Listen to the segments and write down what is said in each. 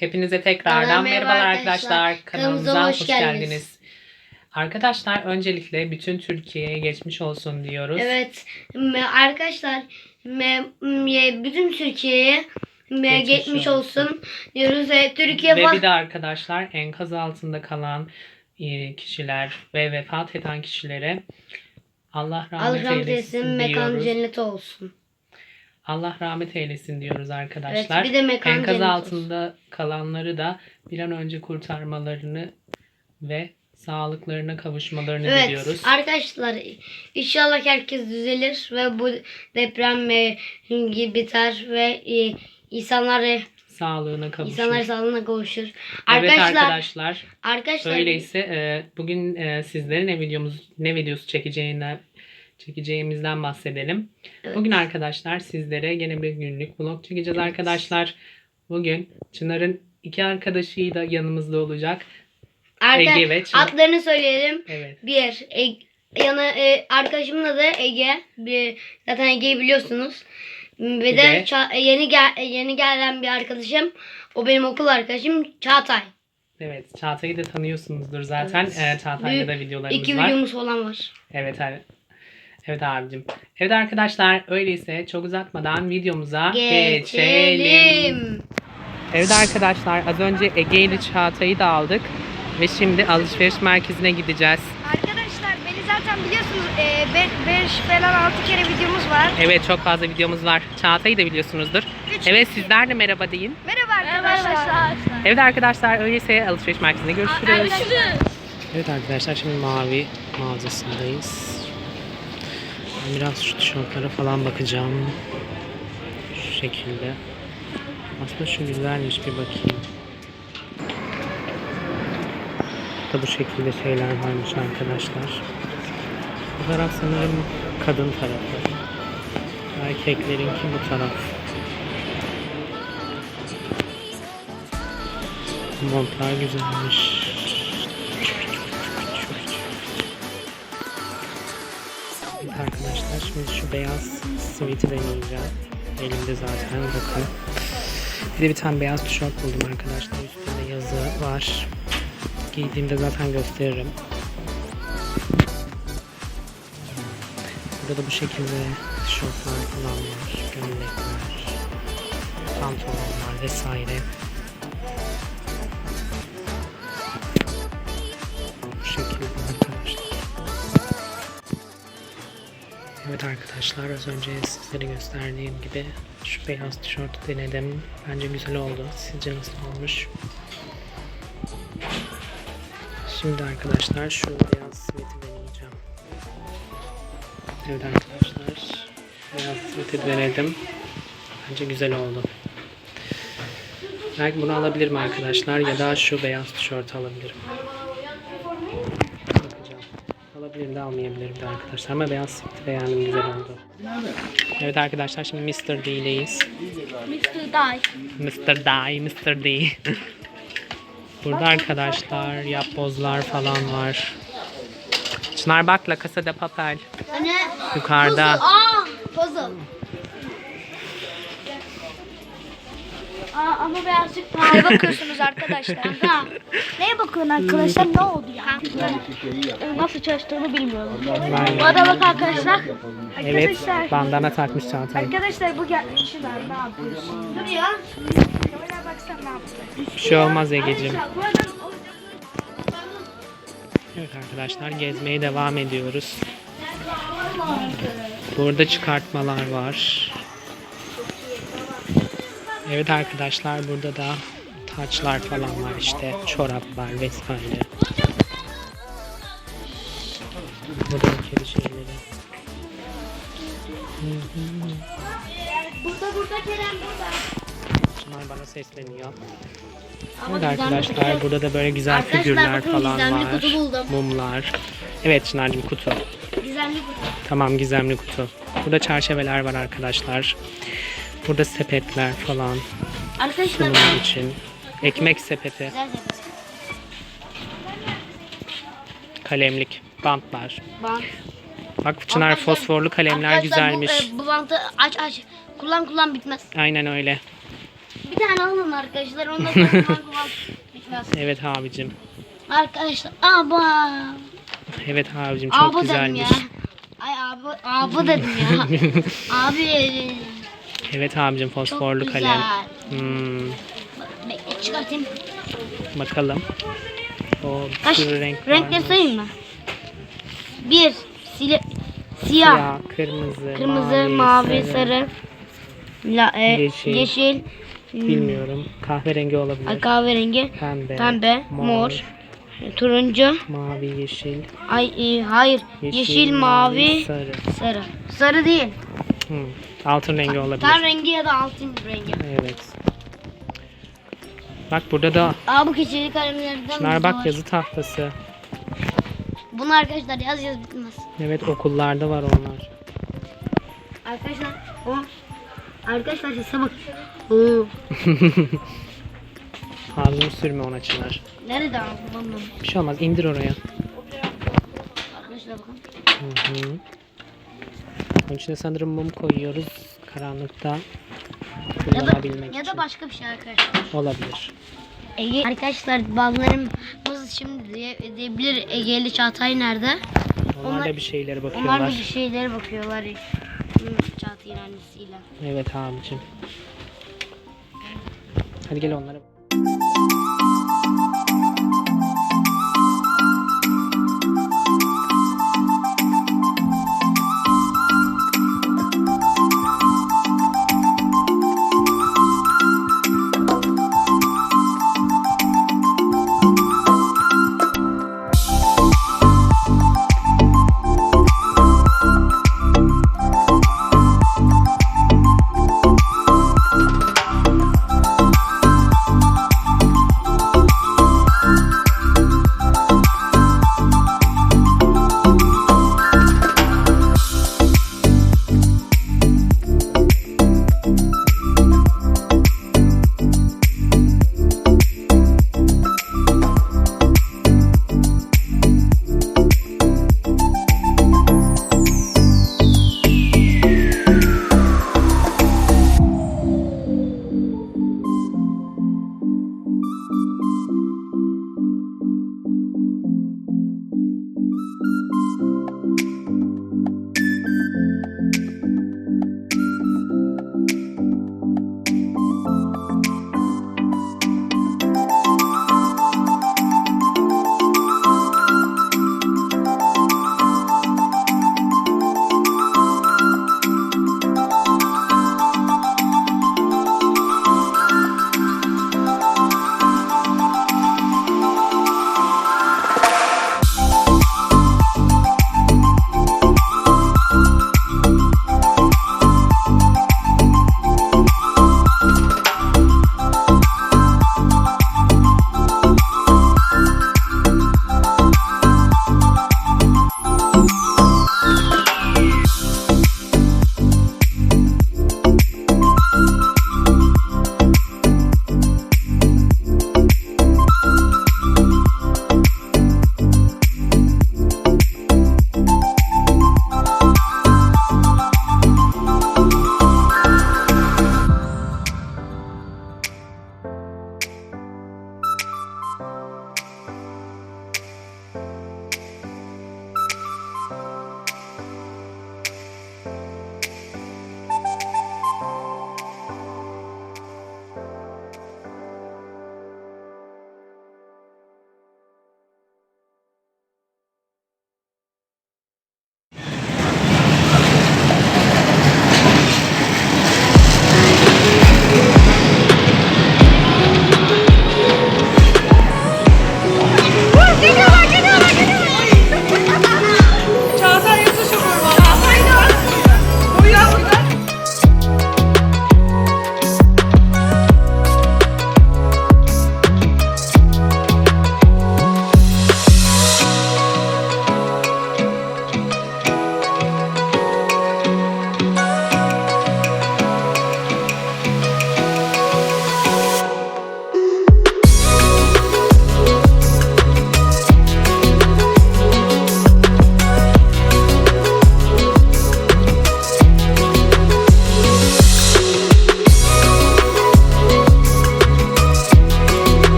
Hepinize tekrardan Merhaba merhabalar arkadaşlar. Kanalımıza hoş, hoş geldiniz. geldiniz. Arkadaşlar öncelikle bütün Türkiye'ye geçmiş olsun diyoruz. Evet arkadaşlar bütün Türkiye'ye Geçmiş geçmiş olsun. olsun diyoruz. E, Türkiye Ve bir de arkadaşlar enkaz altında kalan e, kişiler ve vefat eden kişilere Allah rahmet, Allah rahmet eylesin eylesin. Mekan cennet olsun. Allah rahmet eylesin diyoruz Evet arkadaşlar. bir de mekan Enkaz cennet olsun. altında kalanları da bir an önce kurtarmalarını ve sağlıklarına kavuşmalarını Evet diliyoruz. arkadaşlar inşallah herkes düzelir ve bu deprem e, biter ve e, insanlar e, Sağlığına kavuşur. insanlar sağlığına kavuşur. Evet Arkadaşlar arkadaşlar. arkadaşlar Öyleyse e, bugün e, sizlere ne videomuz ne videosu çekeceğinden çekeceğimizden bahsedelim. Evet. Bugün arkadaşlar sizlere gene bir günlük vlog çekeceğiz arkadaşlar. Bugün Çınar'ın iki arkadaşı da yanımızda olacak. arka- Ege ve Çınar. adlarını söyleyelim. Evet. Bir e, yana e, arkadaşımın adı Ege. Bir, zaten Ege'yi biliyorsunuz. Ve Bir de, de- Ça- yeni gel yeni gelen bir arkadaşım. O benim okul arkadaşım Çağatay. Evet. Çağatay'ı da tanıyorsunuzdur zaten. Evet. E, Çağatay'da da videolarımız İki var. videomuz falan var. Evet abi. Evet abicim. Evet arkadaşlar öyleyse çok uzatmadan videomuza geçelim. Geçelim. Evet arkadaşlar az önce Ege ile Çağatay'ı da aldık. Ve şimdi alışveriş merkezine gideceğiz. Arkadaşlar beni zaten biliyorsunuz 5 falan 6 kere videomuz var. Evet çok fazla videomuz var. Çağatay'ı da biliyorsunuzdur. Üç Evet sizler de merhaba deyin. Merhaba arkadaşlar. Evet arkadaşlar öyleyse alışveriş merkezinde görüşürüz. Arkadaşlar. Evet arkadaşlar şimdi mavi mağazasındayız. Ben biraz şu tişörtlere falan bakacağım. Şu şekilde. Aslında şu güzelmiş bir bakayım. Da bu şekilde şeyler varmış arkadaşlar. Bu taraf sanırım kadın tarafı. Erkeklerinki bu taraf. Montlar güzelmiş. Şimdi şu beyaz sweat'i deneyeceğim. Elimde zaten bakın. Bir de bir tane beyaz tişört buldum arkadaşlar. Üstünde yazı var. Giydiğimde zaten gösteririm. Burada da bu şekilde tişörtler falan var. Gömlekler. Pantolonlar vesaire. Evet arkadaşlar az önce sizlere gösterdiğim gibi şu beyaz tişörtü denedim. Bence güzel oldu. Sizce nasıl olmuş? Şimdi arkadaşlar şu beyaz siveti deneyeceğim. Evet arkadaşlar beyaz siveti denedim. Bence güzel oldu. Belki bunu alabilirim arkadaşlar ya da şu beyaz tişörtü alabilirim. Alabilirim de almayabilirim de arkadaşlar ama beyaz siveti beğendim güzel oldu. Evet arkadaşlar şimdi Mr. D'deyiz. Mr. Day. Mr. D, Mr. D. Burada arkadaşlar yapbozlar falan var. Çınar bak La Casa de Papel. Hani Yukarıda. Aa, puzzle. Aa, ama birazcık pahalı bakıyorsunuz arkadaşlar. Ha. Neye bakıyorsun arkadaşlar? Ne oldu ya? Ee, Nasıl çalıştığını bilmiyorum. Ben- Bu arada bak arkadaşlar. Evet Arkadaşlar. bandana takmış Çağatay. Arkadaşlar bu geldi. Şunlar ne yapıyorsun? Dur ya. Kameraya baksana ne yaptı? Bir şey olmaz bu arada Evet arkadaşlar gezmeye devam ediyoruz. Burada çıkartmalar var. Evet arkadaşlar burada da taçlar falan var işte çoraplar vesaire. Burada kedi şeyleri. burada burada Kerem burada. Çınar bana sesleniyor. Ama Evet arkadaşlar kutu- burada da böyle güzel Arkadaşlar figürler falan var. kutu buldum. Mumlar. Evet Çınar'cığım kutu. Gizemli kutu. Tamam gizemli kutu. Burada çerçeveler var arkadaşlar. Burada sepetler falan Arkadaşlar sunum için. Ekmek sepeti, kalemlik, bantlar. Bant. Bak Çınar Arkadaşlar- fosforlu kalemler Arkadaşlar güzelmiş. Bu, e, bu bantı aç aç. Kullan kullan bitmez. Aynen öyle. Bir tane alalım arkadaşlar. Ondan sonra mangal bitmez. Evet abicim. Arkadaşlar aba. Evet abicim çok dedim güzelmiş. ya. Ay abi abi dedim ya. abi Evet abicim fosforlu çok kalem. Hmm, Bekle çıkartayım. bakalım. O Kaç renk renkleri varmış. sayayım mı? Bir sile, siyah, Siyah, kırmızı, kırmızı, mavi, sarı, la, e, Yeşil. yeşil, hmm, Bilmiyorum. Kahverengi olabilir. ay, kahverengi, Pembe, pembe, mor, turuncu, mavi, yeşil, ay e, hayır, yeşil, mavi, sarı. sarı. Sarı değil. Hmm, Altın rengi olabilir. Ten rengi ya da altın rengi. Evet. Bak burada da Aa bu keçeli kalemlerden Şunlar bak var. yazı tahtası. Bunu arkadaşlar yaz yaz bitmez. Evet okullarda var onlar. Arkadaşlar o arkadaşlar sese bak. Oo. Ağzını sürme ona Çınar. Nerede abi bunun? Bir şey olmaz indir oraya. Arkadaşlar bakın. Hı hı. Onun içine sanırım mum koyuyoruz. Karanlıkta Ya kullanabilmek da, ya da başka bir şey arkadaşlar. Olabilir. Ege arkadaşlar bazılarımız şimdi diye, diyebilir Ege'li Çağatay nerede? Onlar, Onlar- da bir şeylere Onlar bakıyorlar. da bir şeylere bakıyorlar. Çağatay'ın annesiyle. Evet abicim. Hadi gel onlara.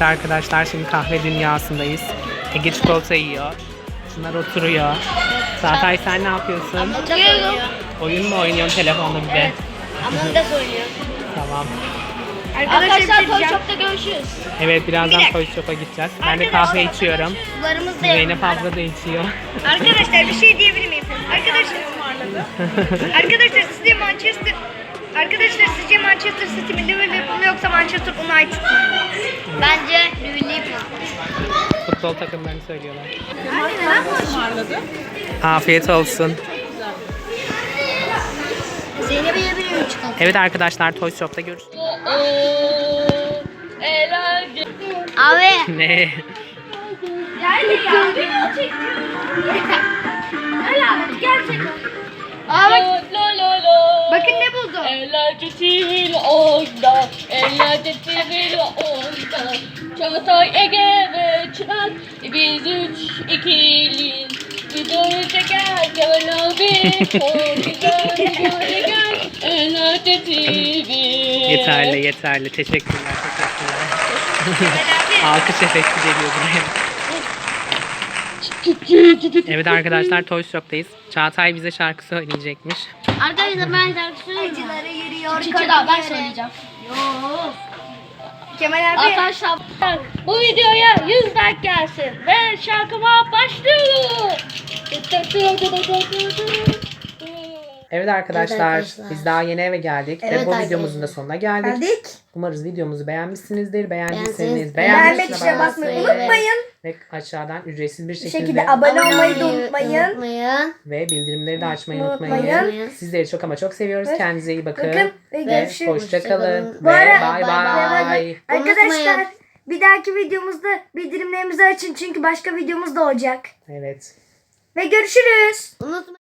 Evet arkadaşlar şimdi kahve dünyasındayız. Ege çikolata yiyor. Şunlar oturuyor. Çağatay sen ne yapıyorsun? Oturuyorum. Oyun mu oynuyorsun telefonda bir de? Among Us oynuyor. Tamam. Arkadaşlar Toy Shop'ta görüşürüz. Evet birazdan Toy Shop'a gideceğiz. Ben de kahve içiyorum. Sularımız da Zeynep abla da içiyor. Arkadaşlar bir şey diyebilir miyim? Arkadaşlar Arkadaşlar sizce Manchester Arkadaşlar sizce Manchester City mi Liverpool mu yoksa Manchester United mı? Bence Liverpool. Futbol takımlarını söylüyorlar. Afiyet olsun. Zeynep'e yiyebilir miyim çikolata? Evet arkadaşlar Toy Shop'ta görüşürüz. Abi. Ne? Abi. Bakın ne buldum. Eğlence sivil oyunda, eğlence sivil oyunda. Çağatay, Ege ve Çınar, biz üç ikiliyiz. Videoyu çekerken abi, o güzel böyle gel. Eğlence sivil. Yeterli yeterli. Teşekkürler teşekkürler. Alkış efekti geliyor buraya. Evet arkadaşlar Toy Shop'tayız. Çağatay bize şarkı söyleyecekmiş. Arkadaşlar ben şarkı söyleyeyim. yürüyor. Çiçeği daha ben söyleyeceğim. Kemal abi. Arkadaşlar bu videoya 100 like gelsin ve şarkıma başlıyor. Evet arkadaşlar, Evet arkadaşlar. biz daha yeni eve geldik Evet ve bu videomuzun da sonuna geldik. Geldik. Umarız videomuzu beğenmişsinizdir. Beğendiyseniz Beğenmek beğenmek tuşuna basmayı Evet. unutmayın. Ve aşağıdan ücretsiz bir şekilde, şekilde abone olmayı da unutmayın. Unutmayın. ve bildirimleri de açmayı Unutmayın. unutmayın. Sizleri çok ama çok seviyoruz. Evet. Kendinize iyi bakın. Bakın ve Ve görüşürüz. hoşça Ve bay Bay. Arkadaşlar bir dahaki videomuzda bildirimlerimizi açın çünkü başka videomuz da olacak. Evet. Ve görüşürüz. Unutmayın.